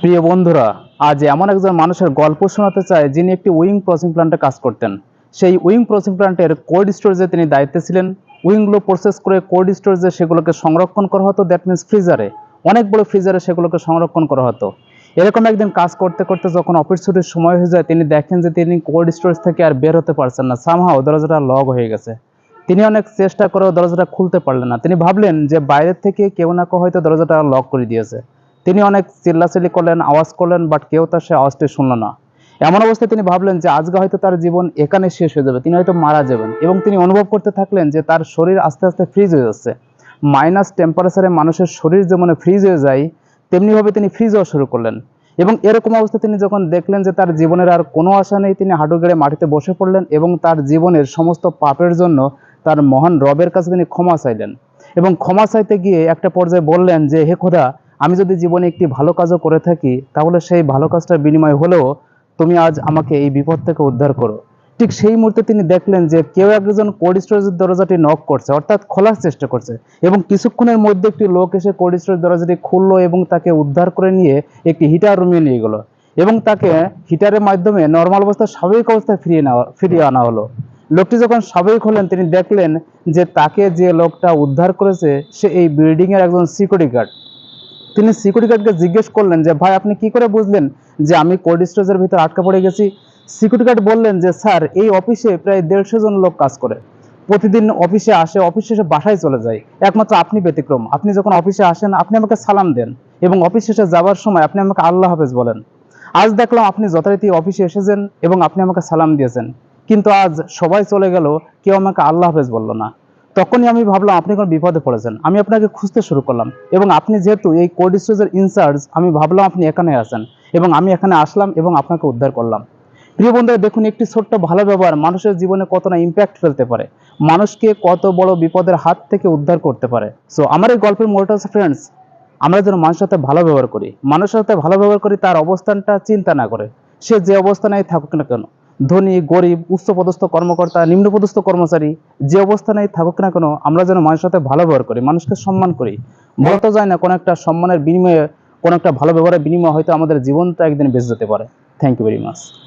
প্রিয় বন্ধুরা, আজ এমন একজন মানুষের গল্প শোনাতে চায় যিনি একটি উইং প্রসেসিং প্ল্যান্টে কাজ করতেন। সেই উইং প্রসেসিং প্ল্যান্টের কোল্ড স্টোরেজে তিনি দায়িত্বে ছিলেন। উইংগুলো প্রসেস করে কোল্ড স্টোরেজে সেগুলোকে সংরক্ষণ করা হতো দ্যাট মিনস ফ্রিজারে। অনেক বড় ফ্রিজারে সেগুলোকে সংরক্ষণ করা হতো। এরকম একদিন কাজ করতে করতে যখন অফিস ছুটির সময় হয়ে যায়, তিনি দেখেন যে তিনি কোল্ড স্টোরেজ থেকে আর বের হতে পারছেন না। সামহাও দরজাটা লক হয়ে গেছে। তিনি অনেক চেষ্টা করেও দরজাটা খুলতে পারলেন না। তিনি ভাবলেন যে বাইরের থেকে কেউ না কেউ হয়তো দরজাটা লক করে দিয়েছে। তিনি অনেক চিল্লাচিল্লি করলেন, আওয়াজ করলেন বাট কেউ তার সে আওয়াজটি শুনল না। এমন অবস্থায় তিনি ভাবলেন যে, আজকে হয়তো তার জীবন এখানে শেষ হয়ে যাবে। তিনি হয়তো মারা যাবেন এবং তিনি অনুভব করতে থাকলেন যে, তার শরীর আস্তে আস্তে ফ্রিজ হয়ে যাচ্ছে। মাইনাস টেম্পারেচারে মানুষের শরীর যেমন ফ্রিজ হয়ে যায়, তেমনিভাবে তিনি ফ্রিজ হওয়া শুরু করলেন। এবং এরকম অবস্থা তিনি যখন দেখলেন যে, তার জীবনের আর কোনো আশা নেই, তিনি হাঁটু গেড়ে মাটিতে বসে পড়লেন এবং তার জীবনের সমস্ত পাপের জন্য তার মহান রবের কাছে তিনি ক্ষমা চাইলেন। এবং ক্ষমা চাইতে গিয়ে একটা পর্যায়ে বললেন যে, হে খোদা আমি যদি জীবনে একটি ভালো কাজও করে থাকি, তাহলে সেই ভালো কাজটার বিনিময় হলেও তুমি আজ আমাকে এই বিপদ থেকে উদ্ধার করো। ঠিক সেই মুহূর্তে তিনি দেখলেন যে কেউ একজন কোল্ড স্টোরেজের দরজাটি নক করছে, অর্থাৎ খোলার চেষ্টা করছে এবং কিছুক্ষণের মধ্যে একটি লোক এসে কোল্ড স্টোরেজ দরজাটি খুললো এবং তাকে উদ্ধার করে নিয়ে একটি হিটার রুমে নিয়ে গেলো এবং তাকে হিটারের মাধ্যমে নর্মাল অবস্থায় স্বাভাবিক অবস্থায় ফিরিয়ে নেওয়া, ফিরিয়ে আনা হলো। লোকটি যখন স্বাভাবিক হলেন, তিনি দেখলেন যে তাকে যে লোকটা উদ্ধার করেছে, সে এই বিল্ডিং এর একজন সিকিউরিটি গার্ড তিনি সিকিউরিটি গার্ডকে জিজ্ঞেস করলেন যে, ভাই, আপনি কি করে বুঝলেন যে আমি কোল্ড স্টোরেজের ভিতর আটকা পড়ে গেছি? সিকিউরিটি গার্ড বললেন যে, স্যার, এই অফিসে প্রায় দেড়শো জন লোক কাজ করে। প্রতিদিন অফিসে আসে, অফিস শেষে বাসায় চলে যায়। একমাত্র আপনি ব্যতিক্রম। আপনি যখন অফিসে আসেন, আপনি আমাকে সালাম দেন এবং অফিস শেষে যাওয়ার সময় আপনি আমাকে আল্লাহ হাফেজ বলেন। আজ দেখলাম আপনি যথারীতি অফিসে এসেছেন এবং আপনি আমাকে সালাম দিয়েছেন। কিন্তু আজ সবাই চলে গেল, কেউ আমাকে আল্লাহ হাফেজ বলল না। তখনই আমি ভাবলাম, আপনি কোনো বিপদে পড়েছেন। আমি আপনাকে খুঁজতে শুরু করলাম এবং আপনি যেহেতু এই কোল্ড স্টোরেজের ইনচার্জ আমি ভাবলাম আপনি এখানে আছেন এবং আমি এখানে আসলাম এবং আপনাকে উদ্ধার করলাম। প্রিয় বন্ধুরা, দেখুন, একটি ছোট্ট ভালো ব্যবহার মানুষের জীবনে কতটা ইম্প্যাক্ট ফেলতে পারে। মানুষকে কত বড় বিপদের হাত থেকে উদ্ধার করতে পারে। সো আমার এই গল্পের মোটা ফ্রেন্ডস আমরা যেন মানুষের সাথে ভালো ব্যবহার করি। মানুষের সাথে ভালো ব্যবহার করি, তার অবস্থানটা চিন্তা না করে। সে যে অবস্থানেই থাকুক না কেন ধনী, গরিব, উচ্চপদস্থ কর্মকর্তা, নিম্নপদস্থ কর্মচারী, যে অবস্থানেই থাকুক না কেন, আমরা যেন মানুষের সাথে ভালো ব্যবহার করি, মানুষকে সম্মান করি। বলা তো যায় না কোনো একটা সম্মানের বিনিময়ে, কোনো একটা ভালো ব্যবহারের বিনিময়ে হয়তো আমাদের জীবনটা একদিন বেঁচে যেতে পারে। Thank you very much